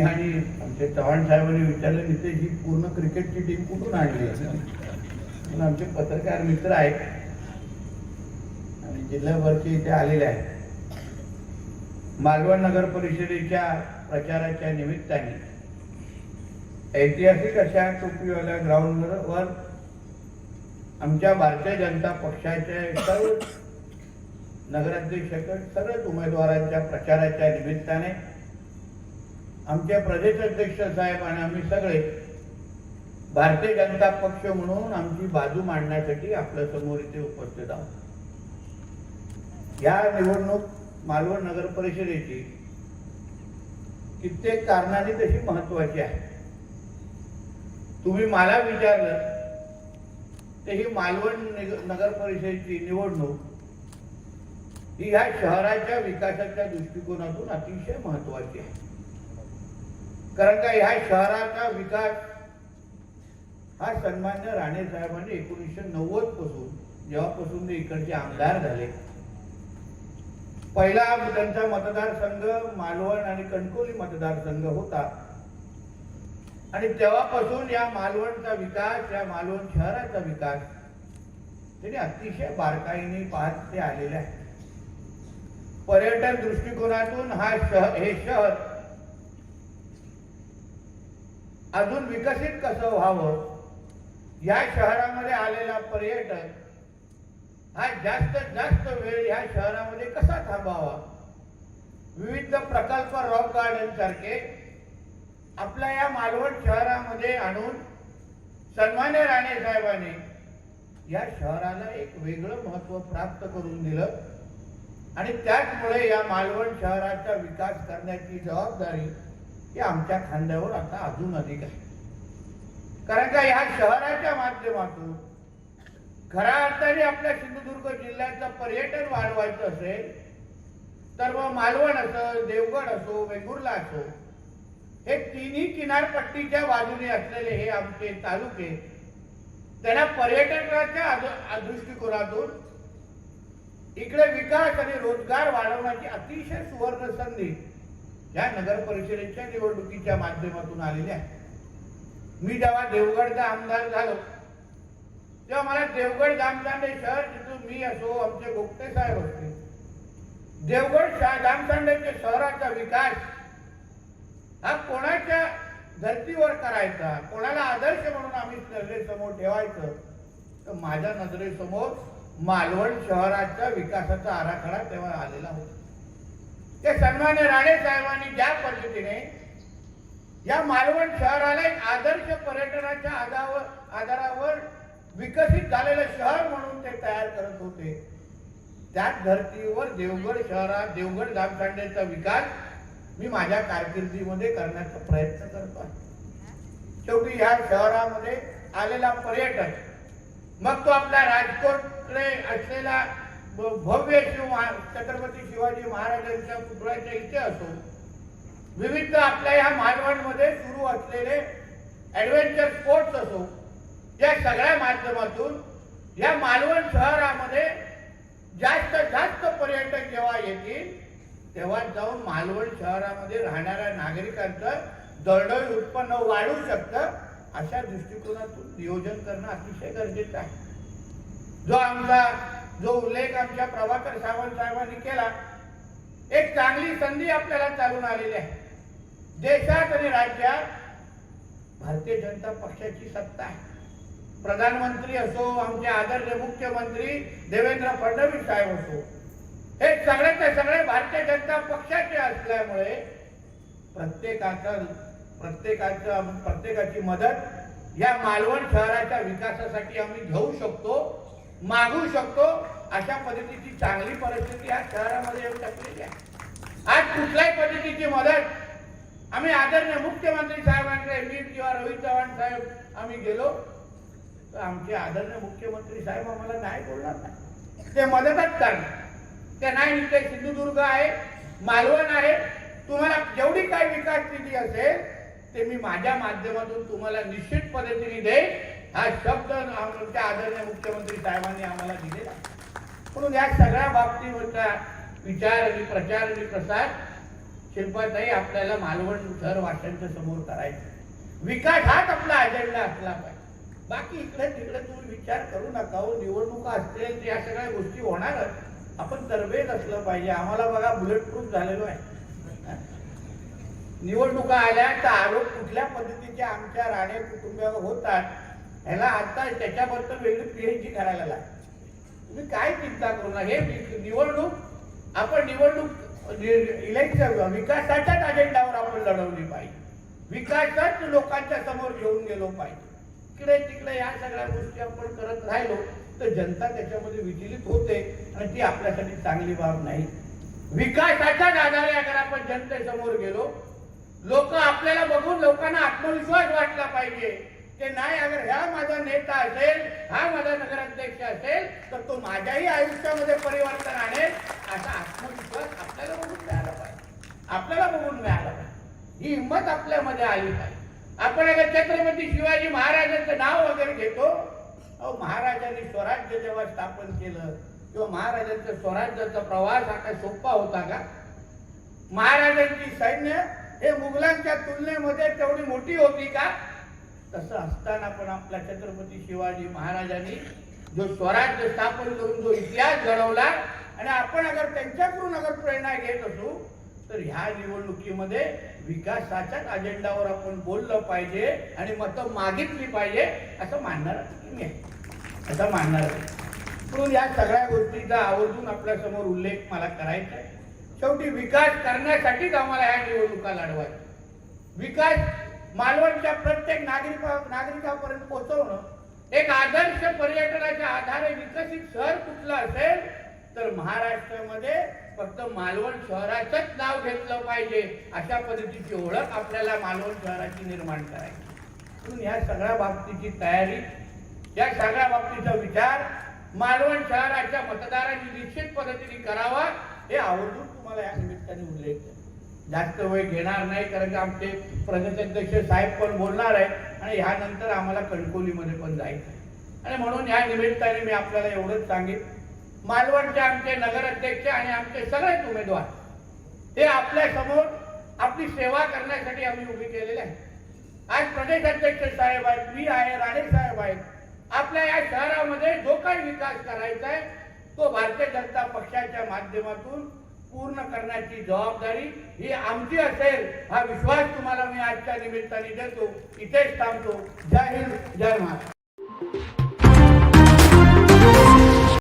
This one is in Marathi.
मी आणि आमचे चव्हाण साहेबांनी विचारलं नितेश ही पूर्ण क्रिकेटची टीम कुठून आणली म्हणून आमचे पत्रकार मित्र आहेत. आणि जिल्हाभरचे इथे आलेले आहेत. मालवण नगर परिषदेच्या प्रचाराच्या निमित्ताने ऐतिहासिक अशा टोपीवाल्या ग्राउंडवर वर आमच्या भारतीय जनता पक्षाच्या सर्व नगराध्यक्ष सर्वच उमेदवारांच्या प्रचाराच्या निमित्ताने आमचे प्रदेश अध्यक्ष साहेब आणि आम्ही सगळे भारतीय जनता पक्ष म्हणून आमची बाजू मांडण्यासाठी आपल्यासमोर इथे उपस्थित आहोत. या निवडणूक मालवण नगर परिषदेची कित्येक कारणाने तशी महत्वाची आहे. तुम्ही मला विचारलं तर ही मालवण नगर परिषदेची निवडणूक ही ह्या शहराच्या विकासाच्या दृष्टिकोनातून अतिशय महत्वाची आहे. कारण का ह्या शहराचा विकास हा सन्मान्य राणे साहेबांनी एकोणीसशे नव्वदपासून जेव्हापासून ते इकडचे आमदार झाले. पहिला त्यांचा मतदारसंघ मालवण आणि कणकोली मतदारसंघ होता. आणि तेव्हापासून या मालवणचा विकास या मालवण शहराचा विकास त्यांनी अतिशय बारकाईने पाहत ते आलेले आहे पर्यटन दृष्टिकोनातून हा शहर हे शहर अजून विकसित कसं व्हावं? या शहरामध्ये आलेला पर्यटक हा जास्त जास्त वेळ या शहरामध्ये कसा थांबावा? विविध प्रकल्प रॉक गार्डन सारखे आपल्या या मालवण शहरामध्ये आणून सन्मान्य राणे साहेबांनी या शहराला एक वेगळं महत्त्व प्राप्त करून दिलं. आणि त्याचमुळे या मालवण शहराचा विकास करण्याची जबाबदारी ही आमच्या खांद्यावर आता अजून अधिक आहे. कारण का ह्या शहराच्या माध्यमातून खऱ्या अर्थाने आपल्या सिंधुदुर्ग जिल्ह्याचं पर्यटन वाढवायचं असेल तर मग मालवण असो देवगड असो वेंगुर्ला असो हे तिन्ही किनारपट्टीच्या बाजूने असलेले हे आमचे तालुके त्यांना पर्यटनाच्या दृष्टिकोनातून इकडे विकास आणि रोजगार वाढवण्याची अतिशय सुवर्ण संधी या नगर परिषदेच्या निवडणुकीच्या माध्यमातून आलेल्या आहे मी जेव्हा देवगडचा आमदार झालो तेव्हा मला देवगड जामसांडे शहर जिथून मी असो आमचे गोपते साहेब होते देवगड शा- जामसांडेच्या शहराचा विकास हा कोणाच्या धर्तीवर करायचा कोणाला आदर्श म्हणून आम्ही नजरेसमोर ठेवायचं तर माझ्या नजरेसमोर मालवण शहराच्या विकासाचा आराखडा तेव्हा आलेला होता. ते सन्मान्य राणे साहेबांनी ज्या पद्धतीने या मालवण शहराला एक आदर्श पर्यटनाच्या आधावर आधारावर विकसित झालेलं शहर म्हणून ते तयार करत होते. त्याच धर्तीवर देवगड शहरात देवगड जामखांडेचा विकास मी माझ्या कारकिर्दीमध्ये करण्याचा प्रयत्न करतो आहे. शेवटी ह्या शहरामध्ये आलेला पर्यटक मग तो आपला राजकोटकडे असलेला भव्य शिव छत्रपती शिवाजी महाराजांच्या पुतळ्याच्या इथे असो विविध आपल्या ह्या मालवणमध्ये सुरू असलेले ॲडव्हेंचर स्पोर्ट्स असो या सगळ्या माध्यमातून या मालवण शहरामध्ये जास्त जास्त पर्यटक जेव्हा येतील तेव्हा जाऊन मालवण शहरामध्ये राहणाऱ्या नागरिकांचं दरडोई उत्पन्न वाढू शकतं अशा दृष्टिकोनातून नियोजन करणं अतिशय गरजेचं आहे. जो आमचा जो उल्लेख आमच्या प्रभाकर सावंत साहेबांनी केला एक चांगली संधी आपल्याला चालून आलेली आहे. देशात आणि राज्यात भारतीय जनता पक्षाची सत्ता आहे. प्रधानमंत्री असो आमचे आदरणीय मुख्यमंत्री देवेंद्र फडणवीस साहेब असो हे सगळेचे सगळे भारतीय जनता पक्षाचे असल्यामुळे प्रत्येकाचा प्रत्येकाचं प्रत्येकाची मदत या मालवण शहराच्या विकासासाठी आम्ही घेऊ शकतो. मागू शकतो अशा पद्धतीची चांगली परिस्थिती या शहरामध्ये येऊ शकलेली आहे. आज कुठल्याही पद्धतीची मदत आम्ही आदरणीय मुख्यमंत्री साहेबांकडे मी किंवा रोहित चव्हाण साहेब आम्ही गेलो तर आमचे आदरणीय मुख्यमंत्री साहेब आम्हाला नाही बोलणार नाही. ते मदतच करणार ते नाही इथे सिंधुदुर्ग आहे मालवण आहे. तुम्हाला जेवढी काही विकास निधी असेल ते मी माझ्या माध्यमातून तुम्हाला निश्चित पद्धतीने देईन. हा शब्द आमच्या आदरणीय मुख्यमंत्री साहेबांनी आम्हाला दिलेला. म्हणून या सगळ्या बाबतीवरचा विचार आणि प्रचार आणि प्रसार शिल्पाताई आपल्याला मालवण शहर वाशांच्या समोर करायचं. विकास हाच आपला अजेंडा असला पाहिजे. बाकी इकडे तिकडे तुम्ही विचार करू नका हो. निवडणुका असतील या सगळ्या गोष्टी होणारच. आपण तरबेज असलं पाहिजे. आम्हाला बघा बुलेट प्रूफ झालेलो आहे. निवडणुका आल्या तर आरोप कुठल्या पद्धतीचे आमच्या राणे कुटुंबावर होतात? ह्याला आता त्याच्याबद्दल वेगळी पीएचडी करायला लागते तुम्ही काय चिंता करू ना हे निवडणूक आपण निवडणूक इलेक्शन विकासाच्याच अजेंडावर आपण लढवली पाहिजे. विकासच लोकांच्या समोर घेऊन गेलो पाहिजे. इकडे तिकडे या सगळ्या गोष्टी आपण करत राहिलो तर जनता त्याच्यामध्ये विचलित होते आणि ती आपल्यासाठी चांगली बाब नाही. विकासाच्याच आधारे अगर आपण जनतेसमोर गेलो लोक आपल्याला बघून लोकांना आत्मविश्वास वाटला पाहिजे. की नाही अगर ह्या माझा नेता असेल हा माझा नगराध्यक्ष असेल तर तो माझ्याही आयुष्यामध्ये परिवर्तन आणेल असा आत्मविश्वास आपल्याला बघून मिळाला पाहिजे. आपल्याला बघून मिळाला पाहिजे. ही हिंमत आपल्यामध्ये आली पाहिजे. आपण अगर छत्रपती शिवाजी महाराजांचं नाव वगैरे घेतो अहो महाराजांनी स्वराज्य जेव्हा स्थापन केलं किंवा महाराजांचा स्वराज्याचा प्रवास हा काय सोपा होता का? महाराजांची सैन्य हे मुघलांच्या तुलनेमध्ये तेवढी मोठी होती का? तसं असताना पण आपला छत्रपती शिवाजी महाराजांनी जो स्वराज्य स्थापन करून जो इतिहास घडवला आणि आपण अगर त्यांच्याकडून अगर प्रेरणा घेत असू तर ह्या निवडणुकीमध्ये विकासाच्याच अजेंडावर आपण बोललं पाहिजे आणि मतं मागितली पाहिजे असं मानणार नाही असं मानणार म्हणून या सगळ्या गोष्टीचा आवर्जून आपल्यासमोर उल्लेख मला करायचा आहे. शेवटी विकास करण्यासाठीच आम्हाला ह्या निवडणुका लढवायच्या विकास मालवणच्या प्रत्येक नागरिका नागरिकापर्यंत पोहोचवणं एक आदर्श पर्यटनाच्या आधारे विकसित शहर कुठलं असेल तर महाराष्ट्रामध्ये फक्त मालवण शहराचंच नाव घेतलं पाहिजे अशा पद्धतीची ओळख आपल्याला मालवण शहराची निर्माण करायची म्हणून या सगळ्या बाबतीची तयारी या सगळ्या बाबतीचा विचार मालवण शहराच्या मतदारांनी निश्चित पद्धतीने करावा हे आवर्जून तुम्हाला या निमित्ताने उल्लेख आहे. जास्त वेळ घेणार नाही कारण की आमचे प्रदेशाध्यक्ष साहेब पण बोलणार आहे आणि ह्यानंतर आम्हाला कणकोलीमध्ये पण जायचं आहे. आणि म्हणून या निमित्ताने मी आपल्याला एवढंच सांगेन मालवणचे आमचे नगराध्यक्ष आणि आमचे सगळेच उमेदवार हे आपल्यासमोर आपली सेवा करण्यासाठी आम्ही उभी केलेले आहे आज प्रदेशाध्यक्ष साहेब आहेत मी आहे राणे साहेब आहेत. आपल्या या शहरामध्ये जो काही विकास करायचा आहे तो भारतीय जनता पक्षाच्या माध्यमातून पूर्ण करण्याची जबाबदारी ही आमची असेल हा विश्वास तुम्हाला मी आजच्या निमित्ताने देतो. इथेच थांबतो. जय हिंद जय महाराष्ट्र.